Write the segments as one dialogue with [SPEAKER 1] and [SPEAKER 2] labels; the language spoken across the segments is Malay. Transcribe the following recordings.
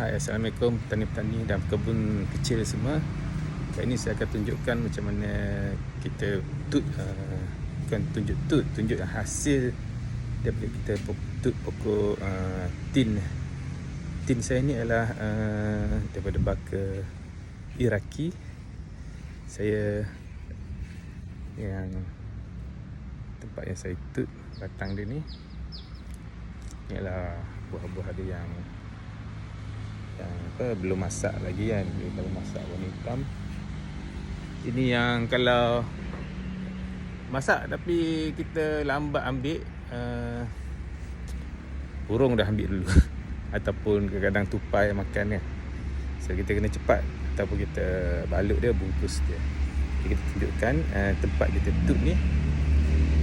[SPEAKER 1] Hai Assalamualaikum petani-petani dan kebun kecil semua. Kali ini saya akan tunjukkan macam mana kita tut uh, Bukan tunjuk tut, tunjuk hasil Daripada kita tut pokok uh, tin. Tin saya ni adalah uh, daripada baka Iraki Saya yang tempat yang saya tut batang dia ni Ni adalah buah-buah dia yang apa belum masak lagi kan dia kalau masak warna hitam ini yang kalau masak tapi kita lambat ambil uh, burung dah ambil dulu. Ataupun kadang-kadang tupai makan kan. So kita kena cepat ataupun kita balut dia bungkus dia. Jadi kita tunjukkan uh, tempat kita tut ni.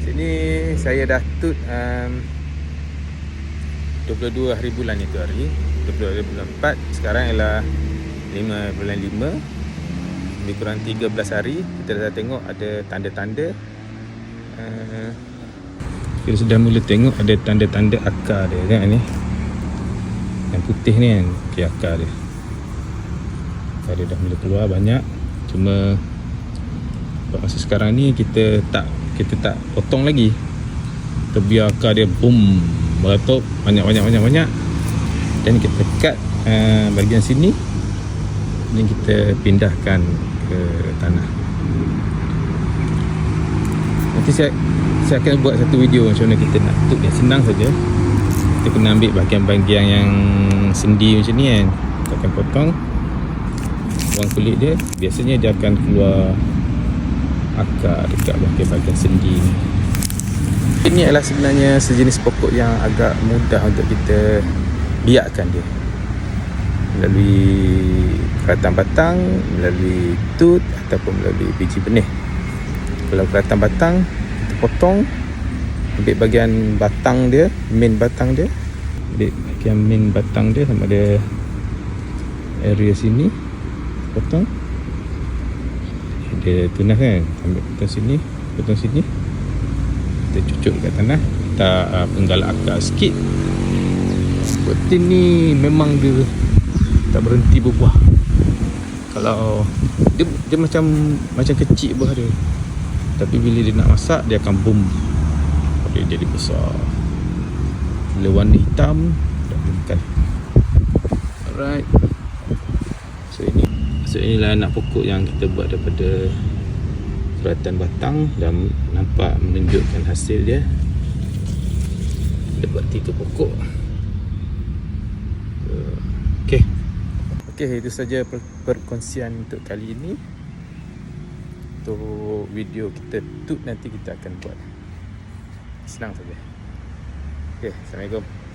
[SPEAKER 1] Sini saya dah tut um, 22 hari bulan itu hari 22 hari bulan 4 Sekarang ialah 5 bulan 5 Lebih kurang 13 hari Kita dah tengok ada tanda-tanda. Uh, Kita sudah mula tengok ada tanda-tanda akar dia kan ni? Yang putih ni kan okay, akar dia. Akar dia dah mula keluar banyak. Cuma Pada masa sekarang ni kita tak Kita tak potong lagi. Kita biar akar dia boom meletup banyak banyak banyak banyak. Dan kita cut uh, bahagian sini. Dan kita pindahkan ke tanah. Nanti saya saya akan buat satu video macam mana kita nak tutup yang senang saja. Kita kena ambil bahagian-bahagian yang sendi macam ni kan. Kita akan potong buang kulit dia. Biasanya dia akan keluar akar dekat bahagian-bahagian sendi ni ini adalah sebenarnya sejenis pokok yang agak mudah untuk kita biakkan dia melalui keratan batang, melalui tut ataupun melalui biji benih. Kalau keratan batang, kita potong ambil bahagian batang dia, main batang dia. Ambil bahagian main batang dia sama ada area sini potong. Dia tunah kan, ambil potong sini, potong sini kita cucuk kat tanah kita uh, penggal akar sikit. Betin ni memang dia tak berhenti berbuah. Kalau dia, dia macam macam kecil buah dia tapi bila dia nak masak dia akan boom dia jadi besar. Bila warna hitam dah bungkan alright. So ini so inilah anak pokok yang kita buat daripada keratan batang dan nampak menunjukkan hasil dia dapat tiga pokok Okey. Okey, itu saja per- perkongsian untuk kali ini. Untuk video kita tut nanti kita akan buat. Senang saja. Okey, Assalamualaikum.